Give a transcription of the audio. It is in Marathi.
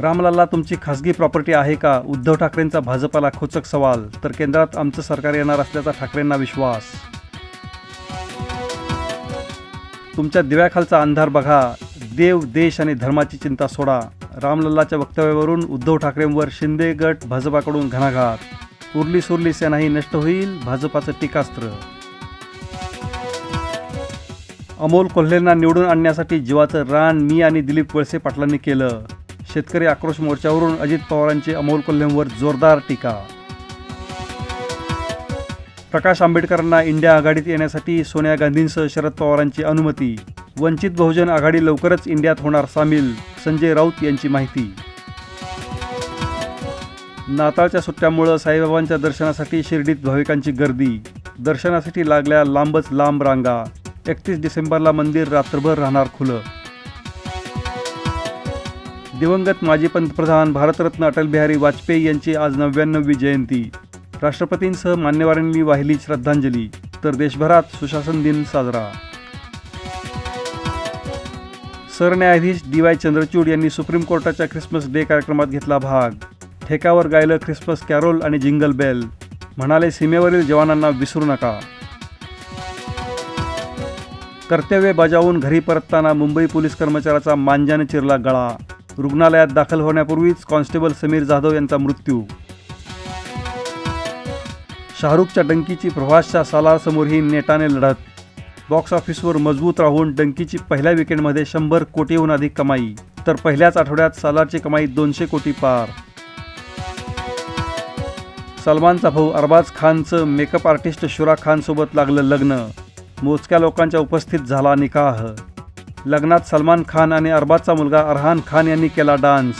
रामलल्ला तुमची खासगी प्रॉपर्टी आहे का? उद्धव ठाकरेंचा भाजपाला खोचक सवाल तर केंद्रात आमचं सरकार येणार असल्याचा ठाकरेंना विश्वास. तुमच्या दिव्याखालचा अंधार बघा देव देश आणि धर्माची चिंता सोडा. रामलल्लाच्या वक्तव्यावरून उद्धव ठाकरेंवर शिंदे गट भाजपाकडून घणाघात. उरली सुरली सेनाही नष्ट होईल भाजपाचं टीकास्त्र. अमोल कोल्हेंना निवडून आणण्यासाठी जीवाचं रान मी आणि दिलीप वळसे पाटलांनी केलं. शेतकरी आक्रोश मोर्चावरून अजित पवारांची अमोल कोल्हेंवर जोरदार टीका. प्रकाश आंबेडकरांना इंडिया आघाडीत येण्यासाठी सोनिया गांधींसह शरद पवारांची अनुमती. वंचित बहुजन आघाडी लवकरच इंडियात होणार सामील संजय राऊत यांची माहिती. नाताळच्या सुट्ट्यामुळं साईबाबांच्या दर्शनासाठी शिर्डीत भाविकांची गर्दी. दर्शनासाठी लागल्या लांबच लांब रांगा. एकतीस डिसेंबरला मंदिर रात्रभर राहणार खुलं. दिवंगत माजी पंतप्रधान भारतरत्न अटल बिहारी वाजपेयी यांची आज नव्याण्णववी जयंती. राष्ट्रपतींसह मान्यवरांनी वाहिली श्रद्धांजली. तर देशभरात सुशासन दिन साजरा. सरन्यायाधीश डी वाय चंद्रचूड यांनी सुप्रीम कोर्टाच्या ख्रिसमस डे कार्यक्रमात घेतला भाग. ठेक्यावर गायलं ख्रिसमस कॅरोल आणि जिंगल बेल. म्हणाले सीमेवरील जवानांना विसरू नका. कर्तव्य बजावून घरी परतताना मुंबई पोलीस कर्मचाऱ्याचा मांजाने चिरला गळा. रुग्णालयात दाखल होण्यापूर्वीच कॉन्स्टेबल समीर जाधव यांचा मृत्यू. शाहरुखच्या डंकीची प्रभासच्या सालारसमोरही नेटाने लढत. बॉक्स ऑफिसवर मजबूत राहून डंकीची पहिल्या विकेंडमध्ये शंभर कोटीहून अधिक कमाई तर पहिल्याच आठवड्यात सालारची कमाई दोनशे कोटी पार. सलमानचा भाऊ अरबाज खानचं मेकअप आर्टिस्ट शुरा खानसोबत लागलं लग्न. मोजक्या लोकांच्या उपस्थित झाला निकाह. लग्नात सलमान खान आणि अरबाजचा मुलगा अरहान खान यांनी केला डान्स.